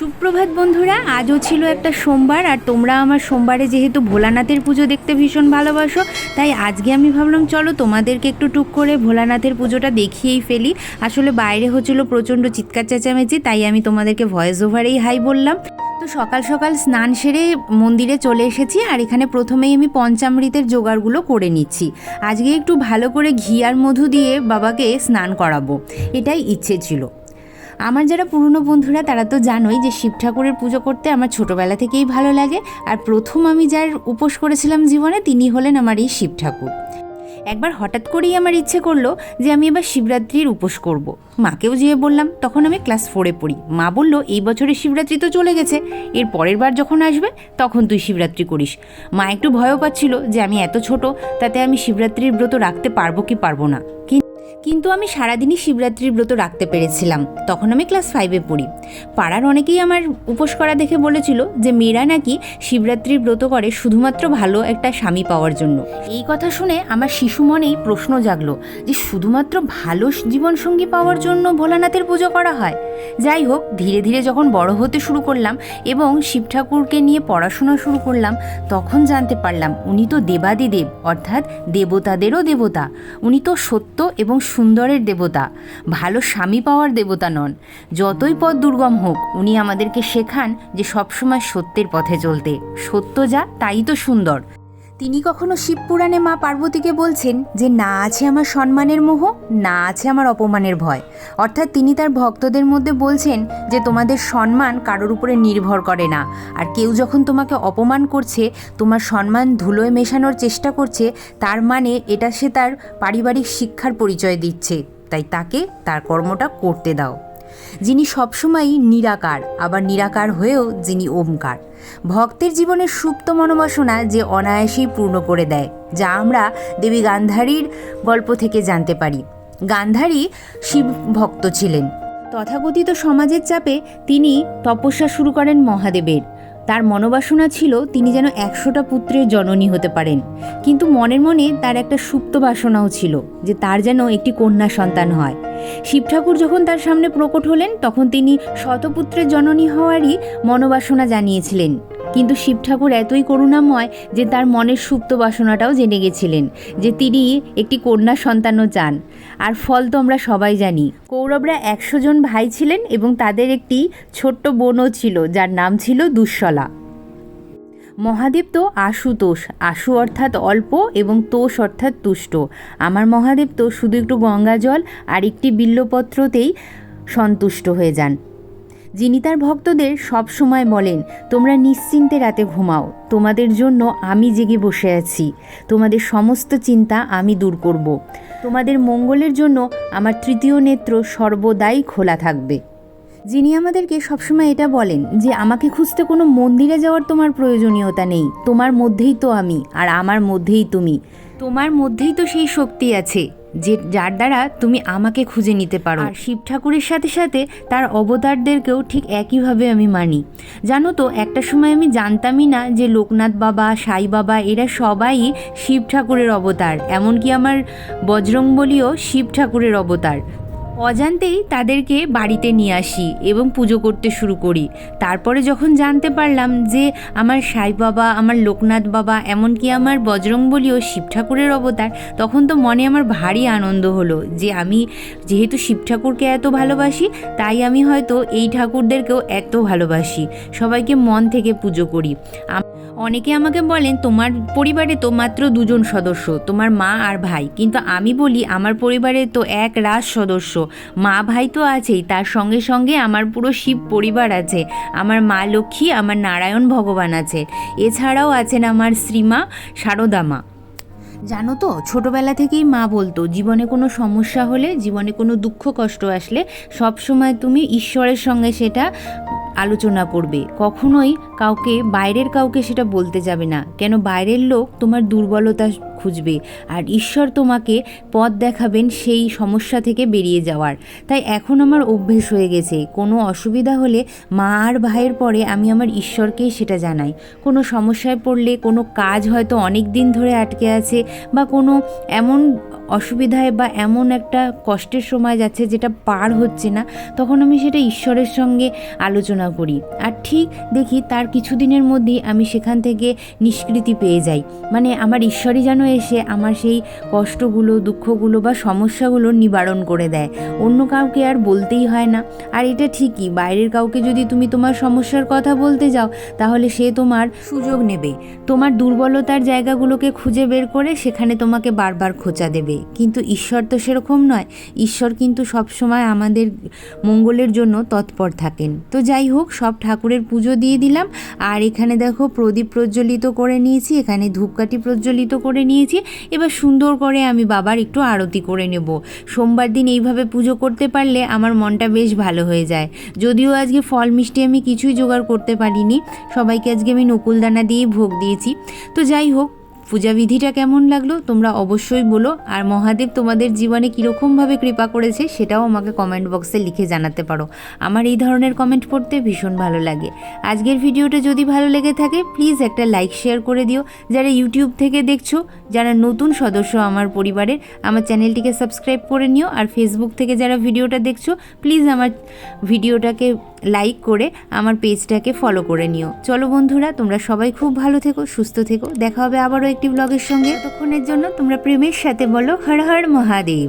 সুপ্রভাত বন্ধুরা, আজও ছিল একটা সোমবার আর তোমরা আমার সোমবারে যেহেতু ভোলানাথের পুজো দেখতে ভীষণ ভালোবাসো, তাই আজকে আমি ভাবলাম চলো তোমাদেরকে একটু টুক করে ভোলানাথের পুজোটা দেখিয়েই ফেলি। আসলে বাইরে হচ্ছিল প্রচণ্ড চিৎকার চেঁচামেচি, তাই আমি তোমাদেরকে ভয়েস ওভারেই হাই বললাম। তো সকাল সকাল স্নান সেরে মন্দিরে চলে এসেছি আর এখানে প্রথমেই আমি পঞ্চামৃতের জোগাড়গুলো করে নিচ্ছি। আজকে একটু ভালো করে ঘি আর মধু দিয়ে বাবাকে স্নান করাবো, এটাই ইচ্ছে ছিল। আমার যারা পুরনো বন্ধুরা, তারা তো জানোই যে শিব ঠাকুরের পুজো করতে আমার ছোটোবেলা থেকেই ভালো লাগে। আর প্রথম আমি যার উপোস করেছিলাম জীবনে, তিনি হলেন আমার এই শিব ঠাকুর। একবার হঠাৎ করেই আমার ইচ্ছে করল যে আমি এবার শিবরাত্রির উপোস করব। মাকেও যেয়ে বললাম, তখন আমি ক্লাস ফোরে পড়ি। মা বলল, এই বছরের শিবরাত্রি তো চলে গেছে। এর পরের বার যখন আসবে, তখন তুই শিবরাত্রি করিস। মা একটু ভয়ও পাচ্ছিল যে আমি এত ছোট, তাতে আমি শিবরাত্রির ব্রত রাখতে পারব কি পারব না। কিন- কিন্তু আমি সারাদিনই শিবরাত্রির ব্রত রাখতে পেরেছিলাম। তখন আমি ক্লাস ফাইভে পড়ি। পাড়ার অনেকেই আমার উপোস করা দেখে বলেছিল যে মেয়েরা নাকি শিবরাত্রির ব্রত করে শুধুমাত্র ভালো একটা স্বামী পাওয়ার জন্য। এই কথা শুনে আমার শিশু মনেই প্রশ্ন জাগলো যে শুধুমাত্র ভালো জীবনসঙ্গী পাওয়ার জন্য ভোলানাথের পুজো করা হয়? যাই হোক, ধীরে ধীরে যখন বড় হতে শুরু করলাম এবং শিব ঠাকুরকে নিয়ে পড়াশোনা শুরু করলাম, তখন জানতে পারলাম উনি তো দেবাদিদেব, অর্থাৎ দেবতাদেরও দেবতা। উনি তো সত্য এবং সুন্দরের দেবতা, ভালো স্বামী পাওয়ার দেবতা নন। যতই পথ দুর্গম হোক, উনি আমাদেরকে শেখান যে সবসময় সত্যের পথে চলতে। সত্য যা, তাই তো সুন্দর। তিনি কখনো শিবপুরাণে মা পার্বতীকে বলছেন যে, না আছে আমার সম্মানের মোহ, না আছে আমার অপমানের ভয়। অর্থাৎ তিনি তার ভক্তদের মধ্যে বলছেন যে, তোমাদের সম্মান কারোর উপরে নির্ভর করে না। আর কেউ যখন তোমাকে অপমান করছে, তোমার সম্মান ধুলোয় মেশানোর চেষ্টা করছে, তার মানে এটা সে তার পারিবারিক শিক্ষার পরিচয় দিচ্ছে। তাই তাকে তার কর্মটা করতে দাও। যিনি সবসময়ই নিরাকার, আবার নিরাকার হয়েও যিনি ওমকার। ভক্তের জীবনের সুপ্ত মনোবাসনা যে অনায়াসেই পূর্ণ করে দেয়, যা আমরা দেবী গান্ধারীর গল্প থেকে জানতে পারি। গান্ধারী শিব ভক্ত ছিলেন। তথাকথিত সমাজের চাপে তিনি তপস্যা শুরু করেন মহাদেবের। তার মনোবাসনা ছিল তিনি যেন একশোটা পুত্রের জননী হতে পারেন। কিন্তু মনের মনে তার একটা সুপ্ত বাসনাও ছিল যে তার যেন একটি কন্যা সন্তান হয়। শিব ঠাকুর যখন তার সামনে প্রকট হলেন, তখন তিনি শতপুত্রের জননী হওয়ারই মনোবাসনা জানিয়েছিলেন। কিন্তু শিব ঠাকুর এতই করুণাময় যে তার মনের সুপ্ত বাসনাটাও জেনে গেছিলেন যে তিনি একটি কন্যা সন্তানও চান। আর ফল তো আমরা সবাই জানি। কৌরবরা একশো জন ভাই ছিলেন এবং তাদের একটি ছোট্ট বোনও ছিল, যার নাম ছিল দুঃশলা। মহাদেব তো আশুতোষ, আশু অর্থাৎ অল্প এবং তোষ অর্থাৎ তুষ্ট। আমার মহাদেব তো শুধু একটু গঙ্গা জল আর একটি বিল্লপত্রতেই সন্তুষ্ট হয়ে যান। যিনি তার ভক্তদের সব সময় বলেন, তোমরা নিশ্চিন্তে রাতে ঘুমাও। তোমাদের জন্য আমি জেগে বসে আছি। তোমাদের সমস্ত চিন্তা আমি দূর করব। তোমাদের মঙ্গলের জন্য আমার তৃতীয় নেত্র সর্বদাই খোলা থাকবে। যিনি আমাদেরকে সবসময় এটা বলেন যে, আমাকে খুঁজতে কোনো মন্দিরে যাওয়ার তোমার প্রয়োজনীয়তা নেই। তোমার মধ্যেই তো আমি, আর আমার মধ্যেই তুমি। তোমার মধ্যেই তো সেই শক্তি আছে, যে, যার দ্বারা তুমি আমাকে খুঁজে নিতে পারো। আর শিব ঠাকুরের সাথে সাথে তার অবতারদেরকেও ঠিক একইভাবে আমি মানি। জানো তো, একটা সময় আমি জানতামই না যে, লোকনাথ বাবা, সাই বাবা, এরা সবাই শিব ঠাকুরের অবতার। এমনকি আমার বজরংবলিও শিব ঠাকুরের অবতার। অজান্তেই তাদেরকে বাড়িতে নিয়ে আসি এবং পুজো করতে শুরু করি। তারপরে যখন জানতে পারলাম যে আমার সাই বাবা, আমার লোকনাথ বাবা, এমনকি আমার বজরংবলীও শিব ঠাকুরের অবতার, তখন তো মনে আমার ভারী আনন্দ হলো যে আমি যেহেতু শিব ঠাকুরকে এত ভালোবাসি, তাই আমি হয়তো এই ঠাকুরদেরকেও এত ভালোবাসি। সবাইকে মন থেকে পুজো করি। অনেকে আমাকে বলেন, তোমার পরিবারে তো মাত্র দুজন সদস্য, তোমার মা আর ভাই। কিন্তু আমি বলি, আমার পরিবারে তো এক রাজ সদস্য। মা ভাই তো আছেই, তার সঙ্গে সঙ্গে আমার পুরো শিব পরিবার আছে। আমার মা লক্ষ্মী, আমার নারায়ণ ভগবান আছে। এছাড়াও আছেন আমার শ্রীমা শারদা মা জানো তো, ছোটবেলা থেকেই মা বলতো, জীবনে কোনো সমস্যা হলে, জীবনে কোনো দুঃখ কষ্ট আসলে সব সময় তুমি ঈশ্বরের সঙ্গে সেটা আলোচনা করবে। কখনোই কাউকে, বাইরের কাউকে সেটা বলতে যাবে না। কেন বাইরের লোক তোমার দুর্বলতা খুঁজবে। আর ঈশ্বর তোমাকে পথ দেখাবেন সেই সমস্যা থেকে বেরিয়ে যাওয়ার। তাই এখন আমার অভ্যেস হয়ে গেছে। কোনো অসুবিধা হলে মা আর ভাইয়ের পরে আমি আমার ঈশ্বরকেই সেটা জানাই। কোনো সমস্যায় পড়লে কোনো কাজ হয়তো অনেক দিন ধরে আটকে আছে বা কোনো এমন অসুবিধায় বা এমন একটা কষ্টের সময় যাচ্ছে যেটা পার হচ্ছে না, তখন আমি সেটা ঈশ্বরের সঙ্গে আলোচনা করি। আর ঠিক দেখি তার কিছুদিনের মধ্যেই আমি সেখান থেকে নিষ্কৃতি পেয়ে যাই। মানে আমার ঈশ্বরই যেন এসে আমার সেই কষ্টগুলো, দুঃখগুলো বা সমস্যাগুলো নিবারণ করে দেয়। অন্য কাউকে আর বলতেই হয় না। আর এটা ঠিকই, বাইরের কাউকে যদি তুমি তোমার সমস্যার কথা বলতে যাও, তাহলে সে তোমার সুযোগ নেবে। তোমার দুর্বলতার জায়গাগুলোকে খুঁজে বের করে সেখানে তোমাকে বারবার খোঁচা দেবে। কিন্তু ঈশ্বর তো সেরকম নয়। ঈশ্বর কিন্তু সবসময় আমাদের মঙ্গলের জন্য তৎপর থাকেন। তো যাই হোক, সব ঠাকুরের পুজো দিয়ে দিলাম। আর এখানে দেখো প্রদীপ প্রজ্বলিত করে নিয়েছি, এখানে ধূপকাঠি প্রজ্বলিত করে নিয়েছি। এবার সুন্দর করে আমি বাবার একটু আরতি করে নেব। সোমবার দিন এইভাবে পুজো করতে পারলে আমার মনটা বেশ ভালো হয়ে যায়। যদিও আজকে ফল মিষ্টি আমি কিছুই জোগাড় করতে পারিনি, সবাইকে আজকে আমি নকুলদানা দিয়েই ভোগ দিয়েছি। তো যাই হোক পূজাবিধিটা কেমন লাগল তোমরা অবশ্যই বলো। আর মহাদেব তোমাদের জীবনে কীরকমভাবে কৃপা করেছে সেটাও আমাকে কমেন্ট বক্সে লিখে জানাতে পারো। আমার এই ধরনের কমেন্ট পড়তে ভীষণ ভালো লাগে। আজকের ভিডিওটা যদি ভালো লেগে থাকে প্লিজ একটা লাইক শেয়ার করে দিও। যারা ইউটিউব থেকে দেখছ, যারা নতুন সদস্য আমার পরিবারের, আমার চ্যানেলটিকে সাবস্ক্রাইব করে নিও। আর ফেসবুক থেকে যারা ভিডিওটা দেখছ প্লিজ আমার ভিডিওটাকে লাইক করে আমার পেজটাকে ফলো করে নিও। চলো বন্ধুরা, তোমরা সবাই খুব ভালো থেকো, সুস্থ থেকো। দেখা হবে আবারও একটি ব্লগের সঙ্গে। ততক্ষণের জন্য তোমরা প্রেমের সাথে বলো হর হর মহাদেব।